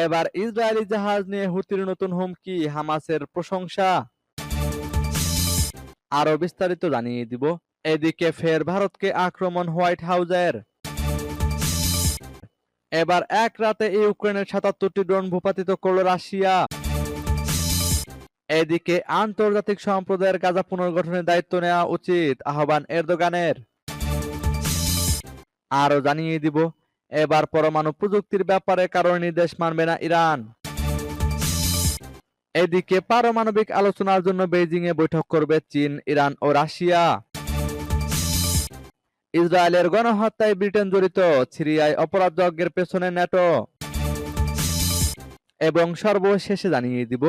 এবার ইসরায়েলি জাহাজ নিয়ে হুতির নতুন হুমকি, হামাসের প্রশংসা। আরও বিস্তারিত জানিয়ে দিব। এদিকে ফের ভারতকে আক্রমণ হোয়াইট হাউজের এবার এক রাতে ইউক্রেনের সাতাত্তরটি ড্রোন ভূপাতিত করল রাশিয়া। এদিকে আন্তর্জাতিক সম্প্রদায়ের গাজা পুনর্গঠনের দায়িত্ব নেওয়া উচিত, আহ্বান এরদোগানের। আরও জানিয়ে দিব এবার পরমাণু প্রযুক্তির ব্যাপারে কারণ নির্দেশ মানবে না ইরান। এদিকে পারমাণবিক আলোচনার জন্য বেইজিং এ বৈঠক করবে চীন, ইরান ও রাশিয়া। ইসরায়েলের গণহত্যায় ব্রিটেন জড়িত, সিরিয়ায় অপরাধ যজ্ঞের পেছনে ন্যাটো। এবং সর্বশেষে জানিয়ে দিব,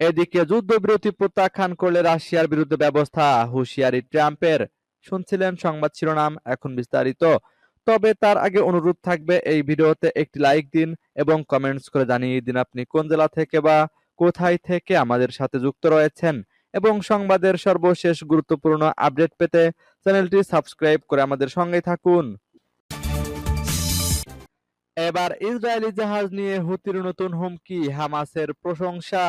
এদিকে যুদ্ধবিরতি প্রত্যাখ্যান করলে রাশিয়ার বিরুদ্ধে ব্যবস্থা, হুঁশিয়ারি ট্রাম্পের। শুনছিলেন সংবাদ শিরোনাম, এখন বিস্তারিত। তবে তার আগে অনুরোধ থাকবে এই ভিডিওতে একটি লাইক দিন এবং কমেন্টস করে জানিয়ে দিন আপনি কোন জেলা থেকে বা কোথায় থেকে আমাদের সাথে যুক্ত রয়েছেন। এবং সংবাদের সর্বশেষ গুরুত্বপূর্ণ আপডেট পেতে চ্যানেলটি সাবস্ক্রাইব করে আমাদের সঙ্গে থাকুন। এবার ইসরায়েলি জাহাজ নিয়ে হুতির নতুন হুমকি, হামাসের প্রশংসা।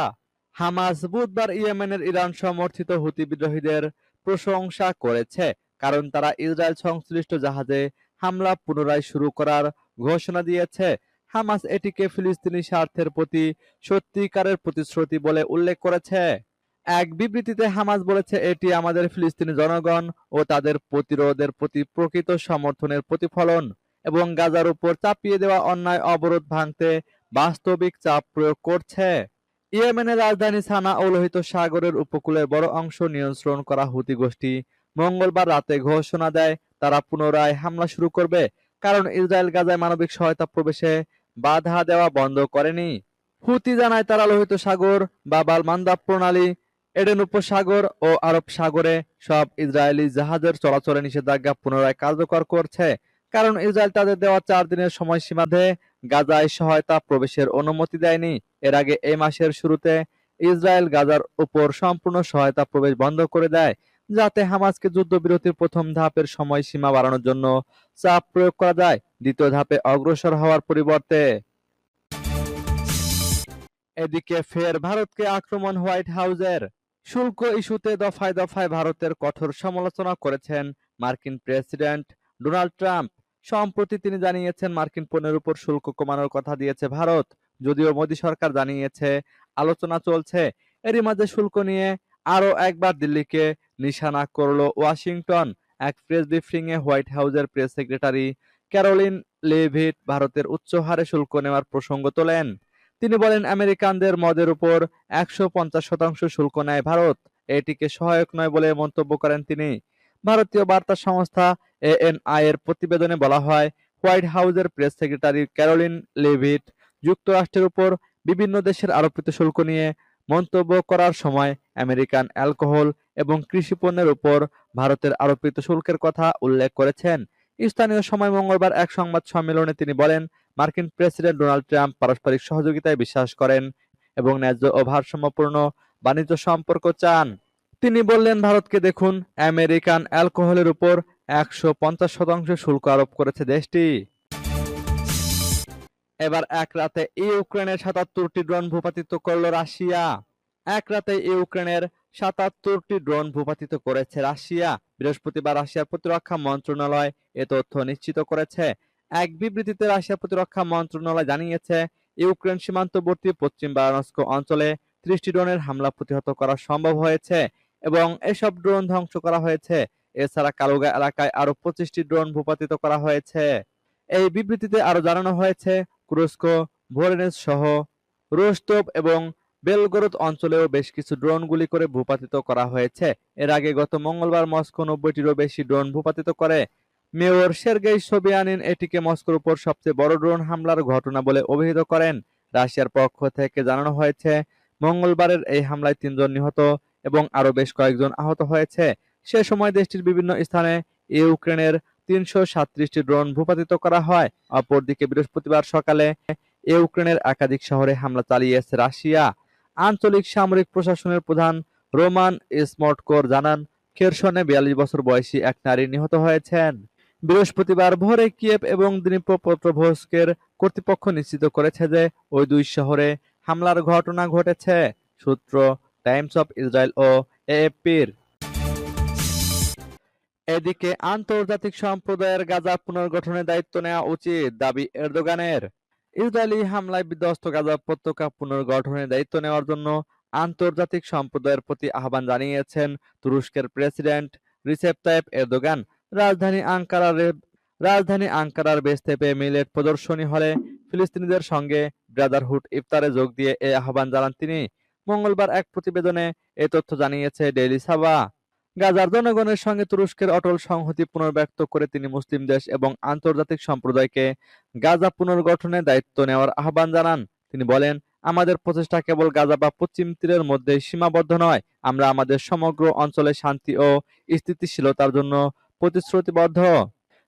হামাস বুধবার ইয়েমেনের ইরান সমর্থিত হুতি বিদ্রোহীদের প্রশংসা করেছে, কারণ তারা ইসরায়েল সংশ্লিষ্ট জাহাজে হামলা পুনরায় শুরু করার ঘোষণা দিয়েছে। হামাস এটিকে ফিলিস্তিনি স্বার্থের প্রতি সত্যিকারের প্রতিশ্রুতি বলে উল্লেখ করেছে। এক বিবৃতিতে হামাস বলেছে, এটি আমাদের ফিলিস্তিনি জনগণ ও তাদের প্রতিরোধের প্রতি প্রকৃত সমর্থনের প্রতিফলন এবং গাজার উপর চাপিয়ে দেওয়া অন্যায় অবরোধ ভাঙতে বাস্তবিক চাপ প্রয়োগ করছে। ইয়েমেনের রাজধানী সানা ও লোহিত সাগরের উপকূলের বড় অংশ নিয়ন্ত্রণ করা হুতি গোষ্ঠী মঙ্গলবার রাতে ঘোষণা দেয় তারা পুনরায় হামলা শুরু করবে, কারণ ইসরায়েল গাজায় মানবিক সহায়তা প্রবেশে বাধা দেওয়া বন্ধ করেনি। হুতি জানায় তারা লোহিত সাগর বাবাল মান্দাব প্রণালী, এডেন উপসাগর ও আরব সাগরে সব ইসরায়েলি জাহাজের চলাচলে নিষেধাজ্ঞা পুনরায় কার্যকর করছে, কারণ ইসরায়েল তাদের দেওয়া চার দিনের সময়সীমাধে গাজায় সহায়তা প্রবেশের অনুমতি দেয়নি। এর আগে এই মাসের শুরুতে ইসরায়েল গাজার উপর সম্পূর্ণ সহায়তা প্রবেশ বন্ধ করে দেয় যাতে হামাসকে যুদ্ধবিরতির প্রথম ধাপের সময়সীমা বাড়ানোর জন্য চাপ প্রয়োগ করা যায়, দ্বিতীয় ধাপে অগ্রসর হওয়ার পরিবর্তে। এদিকে ফের ভারতকে আক্রমণ হোয়াইট হাউজের শুল্ক ইস্যুতে দফায় দফায় ভারতের কঠোর সমালোচনা করেছেন মার্কিন প্রেসিডেন্ট ডোনাল্ড ট্রাম্প। সম্প্রতি তিনি জানিয়েছেন, মার্কিন পণ্যের উপর শুল্ক কমানোর কথা দিয়েছে ভারত। যদিও মোদী সরকার জানিয়েছে, আলোচনা চলছে। এরই মাঝে শুল্ক নিয়ে আরও একবার দিল্লিকে নিশানা করল ওয়াশিংটন। এক প্রেস ব্রিফিং এ হোয়াইট হাউসের প্রেস সেক্রেটারি ক্যারোলিন লেভিট ভারতের উচ্চ হারে শুল্ক নেওয়ার প্রসঙ্গ তোলেন। তিনি বলেন, আমেরিকানদের মদের উপর একশো পঞ্চাশ শতাংশ শুল্ক নেয় ভারত। এটিকে সহায়ক নয় বলে মন্তব্য করেন তিনি। ভারতীয় বার্তা সংস্থা এএনআই এর প্রতিবেদনে বলা হয়, হোয়াইট হাউসের প্রেস সেক্রেটারি ক্যারোলিন লেভিট যুক্তরাষ্ট্রের উপর বিভিন্ন দেশের আরোপিত শুল্ক নিয়ে মন্তব্য করার সময় আমেরিকান অ্যালকোহল এবং কৃষি পণ্যের উপর ভারতের আরোপিত শুল্কের কথা উল্লেখ করেছেন। স্থানীয় সময় মঙ্গলবার এক সংবাদ সম্মেলনে তিনি বলেন, মার্কিন প্রেসিডেন্ট ডোনাল্ড ট্রাম্প পারস্পরিক সহযোগিতায় বিশ্বাস করেন এবং ন্যায্য ও ভারসাম্যপূর্ণ বাণিজ্য সম্পর্ক চান। তিনি বললেন, ভারতকে দেখুন, আমেরিকান অ্যালকোহলের উপর একশো পঞ্চাশ শতাংশ শুল্ক আরোপ করেছে দেশটি। এবার এক রাতে ইউক্রেনের সাতাত্তরটি ড্রোন ভূপাতিত করল রাশিয়া। এক রাতে ইউক্রেনের সাতাত্তরটি ড্রোন ভূপাতিত করেছে রাশিয়া। বৃহস্পতিবার রাশিয়ার প্রতিরক্ষা মন্ত্রণালয় এ তথ্য নিশ্চিত করেছে। এক বিবৃতিতে রাশিয়ার প্রতিরক্ষা মন্ত্রণালয় জানিয়েছে, ইউক্রেন সীমান্তবর্তী পশ্চিম বারানস্ক অঞ্চলে ত্রিশটি ড্রোনের হামলা প্রতিহত করা সম্ভব হয়েছে এবং এসব ড্রোন ধ্বংস করা হয়েছে। এছাড়া কালুগা এলাকায় আরও পঁচিশটি ড্রোন ভূপাতিত করা হয়েছে। এই বিবৃতিতে আরও জানানো হয়েছে, কুরস্কো, ভোরেনেস সহ রোস্টোভ এবং বেলগরদ অঞ্চলেও বেশ কিছু ড্রোন গুলি করে ভূপাতিত করা হয়েছে। এর আগে গত মঙ্গলবার মস্কো নব্বইটিরও বেশি ড্রোন ভূপাতিত করে। মেয়র সের্গেই সোবিয়ানিন এটিকে মস্কোর উপর সবচেয়ে বড় ড্রোন হামলার ঘটনা বলে অভিহিত করেন। রাশিয়ার পক্ষ থেকে জানানো হয়েছে, মঙ্গলবারের এই হামলায় তিনজন নিহত এবং আরও বেশ কয়েকজন আহত হয়েছে। সে সময় দেশটির বিভিন্ন স্থানে ইউক্রেনের তিনশো সাতত্রিশটি ড্রোন ভূপাতিত করা হয়। অপরদিকে বৃহস্পতিবার সকালে ইউক্রেনের একাধিক শহরে হামলা চালিয়েছে রাশিয়া। আঞ্চলিক সামরিক প্রশাসনের প্রধান রোমান স্মটকোর জানান, খেরসনে বিয়াল্লিশ বছর বয়সী এক নারী নিহত হয়েছেন। বৃহস্পতিবার ভোরে কিয়েভ এবং দনিপ্রপত্রভস্কের কর্তৃপক্ষ নিশ্চিত করেছে যে ওই দুই শহরে হামলার ঘটনা ঘটেছে, সূত্র টাইমস অফ ইসরায়েল ও এএফপির। এদিকে আন্তর্জাতিক সম্প্রদায়ের গাজা পুনর্গঠনের দায়িত্ব নেওয়া উচিত দাবি এরদোগানের। ইসরায়েলি হামলায় বিধ্বস্ত গাজা উপত্যকা পুনর্গঠনের দায়িত্ব নেওয়ার জন্য আন্তর্জাতিক সম্প্রদায়ের প্রতি আহ্বান জানিয়েছেন তুরস্কের প্রেসিডেন্ট রিসেপ তাইপ এরদোগান। রাজধানী আঙ্কারার রাজধানী আঙ্কারার বেস্তেপে মিলেট প্রদর্শনী হলে ফিলিস্তিনিদের সঙ্গে ব্রাদারহুড ইফতারে যোগ দিয়ে এ আহ্বান জানান তিনি। মঙ্গলবার এক প্রতিবেদনে এ তথ্য জানিয়েছে ডেইলি সাবা গাজার জনগণের সঙ্গে তুরস্কের অটল সংহতি পুনর্ব্যক্ত করে তিনি মুসলিম দেশ এবং আন্তর্জাতিক সম্প্রদায়কে গাজা পুনর্গঠনের দায়িত্ব নেওয়ার আহ্বান জানান। তিনি বলেন, আমাদের প্রচেষ্টা কেবল গাজা বা পশ্চিম তীরের মধ্যে সীমাবদ্ধ নয়। আমরা আমাদের সমগ্র অঞ্চলে শান্তি ও স্থিতিশীলতার জন্য প্রতিশ্রুতিবদ্ধ।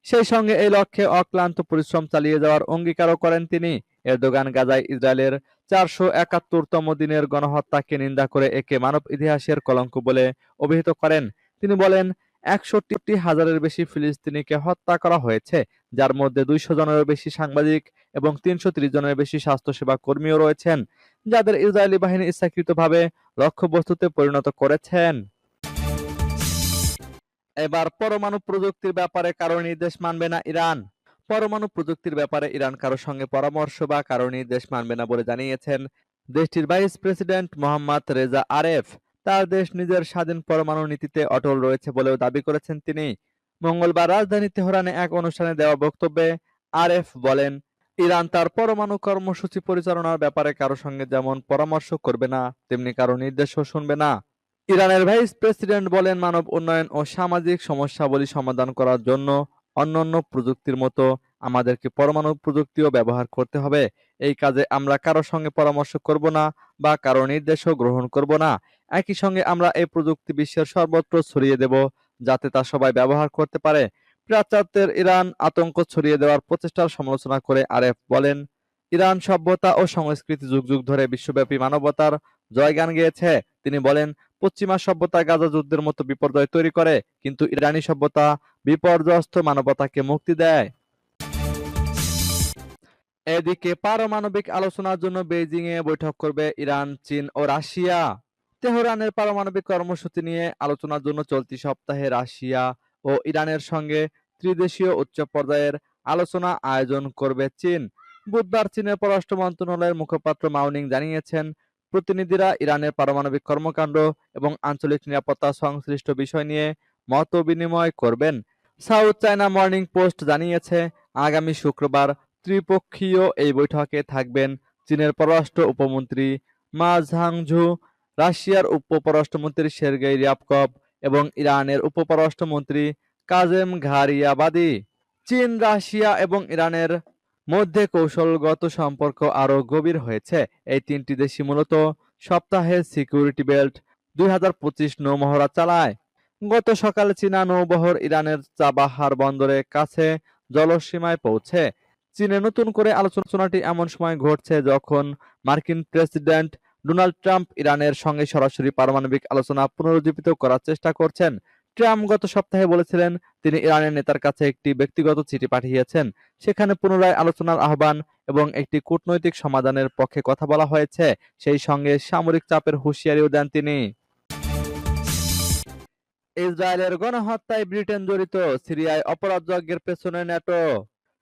সেই সঙ্গে এই লক্ষ্যে অক্লান্ত পরিশ্রম চালিয়ে যাওয়ার অঙ্গীকারও করেন তিনি। এরদোগান গাজায় ইসরায়েলের চারশো একাত্তরতম দিনের গণহত্যাকে নিন্দা করে একে মানব ইতিহাসের কলঙ্ক বলে অভিহিত করেন। তিনি বলেন একষট্টি হাজারের বেশি ফিলিস্তিনিকে হত্যা করা হয়েছে, যার মধ্যে দুইশো জনেরও বেশি সাংবাদিক এবং তিনশো ত্রিশ জনের বেশি স্বাস্থ্যসেবা কর্মীও রয়েছেন, যাদের ইসরায়েলি বাহিনী ইচ্ছাকৃতভাবে লক্ষ্যবস্তুতে পরিণত করেছেন। এবার পরমাণু প্রযুক্তির ব্যাপারে কারও নির্দেশ মানবে না ইরান। পরমাণু প্রযুক্তির ব্যাপারে ইরান কারও সঙ্গে পরামর্শ বা কারও নির্দেশ মানবে না বলে জানিয়েছেন দেশটির vice president Mohammad Reza Aref. তার দেশ নিজের স্বাধীন পরমাণু নীতিতে অটল রয়েছে বলেও দাবি করেছেন তিনি। মঙ্গলবার রাজধানী তেহরানে এক অনুষ্ঠানে দেওয়া বক্তব্যে আরএফ বলেন, ইরান তার পরমাণু কর্মসূচি পরিচালনার ব্যাপারে কারও সঙ্গে যেমন পরামর্শ করবে না, তেমনি কারও নির্দেশও শুনবে না। ইরানের ভাইস প্রেসিডেন্ট বলেন, মানব উন্নয়ন ও সামাজিক সমস্যাবলী সমাধান করার জন্য অন্যান্য প্রযুক্তির মতো আমাদেরকে পরমাণু প্রযুক্তিও ব্যবহার করতে হবে। এই কাজে আমরা কারও সঙ্গে পরামর্শ করব না বা কারও নির্দেশও গ্রহণ করব না। একই সঙ্গে আমরা এই প্রযুক্তি বিশ্বের সর্বত্র ছড়িয়ে দেব যাতে তা সবাই ব্যবহার করতে পারে। প্রাচ্যাত্যের ইরান আতঙ্ক ছড়িয়ে দেওয়ার প্রচেষ্টার সমালোচনা করে আরেফ বলেন, ইরান সভ্যতা ও সংস্কৃতি যুগ যুগ ধরে বিশ্বব্যাপী মানবতার জয়গান গেয়েছে। তিনি বলেন, পশ্চিমা সভ্যতা গাজা যুদ্ধের মতো বিপর্যয় তৈরি করে, কিন্তু ইরানি সভ্যতা বিপর্যস্ত মানবতাকে মুক্তি দেয়। এদিকে পারমাণবিক আলোচনার জন্য বেইজিং এ বৈঠক করবে ইরান, চীন ও রাশিয়া। তেহরানের পারমাণবিক কর্মসূচি নিয়ে আলোচনার জন্য চলতি সপ্তাহে রাশিয়া ও ইরানের সঙ্গে ত্রিদেশীয় উচ্চ পর্যায়ের আলোচনা আয়োজন করবে চীন। বুধবার চীনের পররাষ্ট্র মন্ত্রণালয়ের মুখপাত্র মাউনিং জানিয়েছেন, প্রতিনিধিরা ইরানের পারমাণবিক কর্মকাণ্ড এবং আঞ্চলিক নিরাপত্তা সংশ্লিষ্ট বিষয় নিয়ে মত বিনিময় করবেন। সাউথ চায়না মর্নিং পোস্ট জানিয়েছে, আগামী শুক্রবার ত্রিপক্ষীয় এই বৈঠকে থাকবেন চীনের পররাষ্ট্র উপমন্ত্রী মা ঝাংঝু, রাশিয়ার উপ-পররাষ্ট্রমন্ত্রী সের্গেই রিয়াবকভ এবং ইরানের উপ-পররাষ্ট্রমন্ত্রী কাজেম ঘারিয়াবাদি। চীন, রাশিয়া এবং ইরানের মধ্যে কৌশলগত সম্পর্ক আরও গভীর হয়েছে। এই তিনটি দেশই মূলত সপ্তাহে সিকিউরিটি বেল্ট দুই হাজার পঁচিশ নৌমহড়া চালায়। গত সকালে চীনা নৌবহর ইরানের চাবাহার বন্দরের কাছে জলসীমায় পৌঁছে চীনে নতুন করে আলোচনাটি এমন সময় ঘটছে যখন মার্কিন প্রেসিডেন্ট ডোনাল্ড ট্রাম্প ইরানের সঙ্গে সরাসরি পারমাণবিক আলোচনা পুনরুজ্জীবিত করার চেষ্টা করছেন। ট্রাম্প গত সপ্তাহে বলেছিলেন, তিনি ইরানের নেতার কাছে একটি ব্যক্তিগত চিঠি পাঠিয়েছেন। সেখানে পুনরায় আলোচনার আহ্বান এবং একটি কূটনৈতিক সমাধানের পক্ষে কথা বলা হয়েছে। সেই সঙ্গে সামরিক চাপের হুঁশিয়ারিও দেন তিনি। ইসরায়েলের গণহত্যায় ব্রিটেন জড়িত, সিরিয়ায় অপরাধ যজ্ঞের পেছনে ন্যাটো।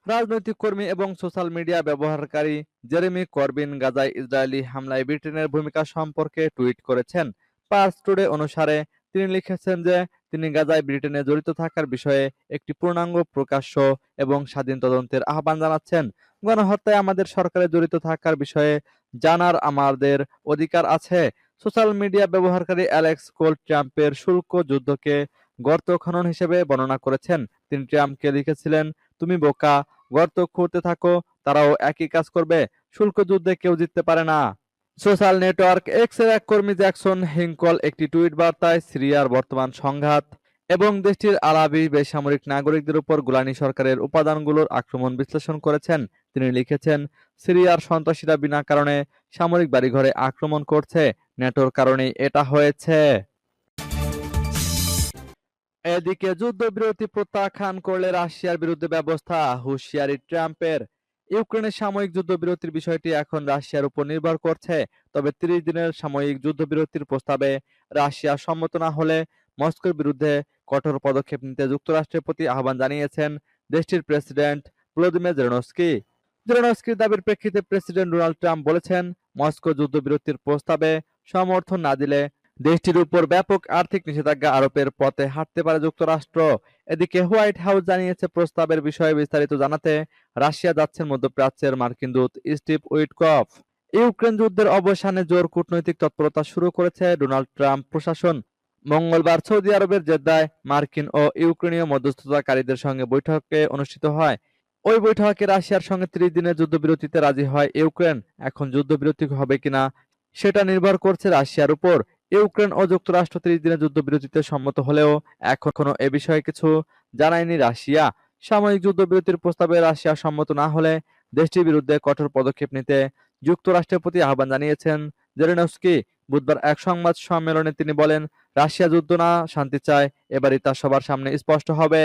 রাজনৈতিক কর্মী এবং সোশ্যাল মিডিয়া ব্যবহারকারী জেরেমি করবিন গাজায় ইসরায়েলি হামলায় ব্রিটেনের ভূমিকা সম্পর্কে টুইট করেছেন। পার্স টুডে অনুসারে, তিনি লিখেছেন যে, তিনি গাজায় ব্রিটেনে জড়িত থাকার বিষয়ে একটি পূর্ণাঙ্গ প্রকাশ্য এবং স্বাধীন তদন্তের আহ্বান জানাচ্ছেন। গণহত্যায় আমাদের সরকারে জড়িত থাকার বিষয়ে জানার আমাদের অধিকার আছে। সোশ্যাল মিডিয়া ব্যবহারকারী অ্যালেক্স কোল ট্রাম্পের শুল্ক যুদ্ধকে গর্ত খনন হিসেবে বর্ণনা করেছেন। তিনি ট্রাম্পকে লিখেছিলেন তুমি বোকা, গর্ত খুঁড়তে থাকো, তারাও একই কাজ করবে, শুল্ক যুদ্ধে কেউ জিততে পারে না। সোশ্যাল নেটওয়ার্ক এক্সের এক কর্মী জ্যাকসন হিংকল একটি টুইট বার্তায় সিরিয়ার বর্তমান সংঘাত এবং দেশটির আরবি বেসামরিক নাগরিকদের উপর গুলানি সরকারের উপাদানগুলোর আক্রমণ বিশ্লেষণ করেছেন। তিনি লিখেছেন, সিরিয়ার সন্ত্রাসীরা বিনা কারণে সামরিক বাড়িঘরে আক্রমণ করছে, নেটোর কারণেই এটা হয়েছে। এদিকে যুদ্ধবিরতি প্রত্যাখ্যান করলে রাশিয়ার বিরুদ্ধে ব্যবস্থা, হুঁশিয়ারি ট্রাম্পের। ইউক্রেনের সাময়িক যুদ্ধবিরতির বিষয়টি এখন রাশিয়ার উপর নির্ভর করছে, তবে তিরিশ দিনের সাময়িক যুদ্ধবিরতির প্রস্তাবে রাশিয়া সম্মত না হলে মস্কোর বিরুদ্ধে কঠোর পদক্ষেপ নিতে যুক্তরাষ্ট্রের প্রতি আহ্বান জানিয়েছেন দেশটির প্রেসিডেন্ট ভ্লাদিমির জেলেনস্কি জেলেনস্কির দাবির প্রেক্ষিতে প্রেসিডেন্ট ডোনাল্ড ট্রাম্প বলেছেন, মস্কো যুদ্ধবিরতির প্রস্তাবে সমর্থন না দিলে দেশটির উপর ব্যাপক আর্থিক নিষেধাজ্ঞা আরোপের পথে হাঁটতে পারে যুক্তরাষ্ট্র। এদিকে হোয়াইট হাউস জানিয়েছে, প্রস্তাবের বিষয়ে বিস্তারিত জানাতে রাশিয়া যাচ্ছেন মধ্যপ্রাচ্যের মার্কিন দূত স্টিভ উইটকফ। ইউক্রেন যুদ্ধের অবসানে জোর কূটনৈতিক তৎপরতা শুরু করেছে ডোনাল্ড ট্রাম্প প্রশাসন। মঙ্গলবার সৌদি আরবের জেদ্দায় মার্কিন ও ইউক্রেনীয় মধ্যস্থতাকারীদের সঙ্গে বৈঠকে অনুষ্ঠিত হয়। ওই বৈঠকে রাশিয়ার সঙ্গে ত্রিশ দিনের যুদ্ধবিরতিতে রাজি হয় ইউক্রেন। এখন যুদ্ধবিরতি হবে কিনা, সেটা নির্ভর করছে রাশিয়ার উপর। ইউক্রেন ও যুক্তরাষ্ট্র ত্রিশ দিনের যুদ্ধবিরতিতে সম্মত হলেও এখনও এ বিষয়ে কিছু জানায়নি রাশিয়া। সাময়িক যুদ্ধবিরতির প্রস্তাবে রাশিয়া সম্মত না হলে দেশটির বিরুদ্ধে কঠোর পদক্ষেপ নিতে যুক্তরাষ্ট্রের প্রতি আহ্বান জানিয়েছেন জেলেনস্কি। বুধবার এক সংবাদ সম্মেলনে তিনি বলেন, রাশিয়া যুদ্ধ না, শান্তি চায়, এবারই তা সবার সামনে স্পষ্ট হবে।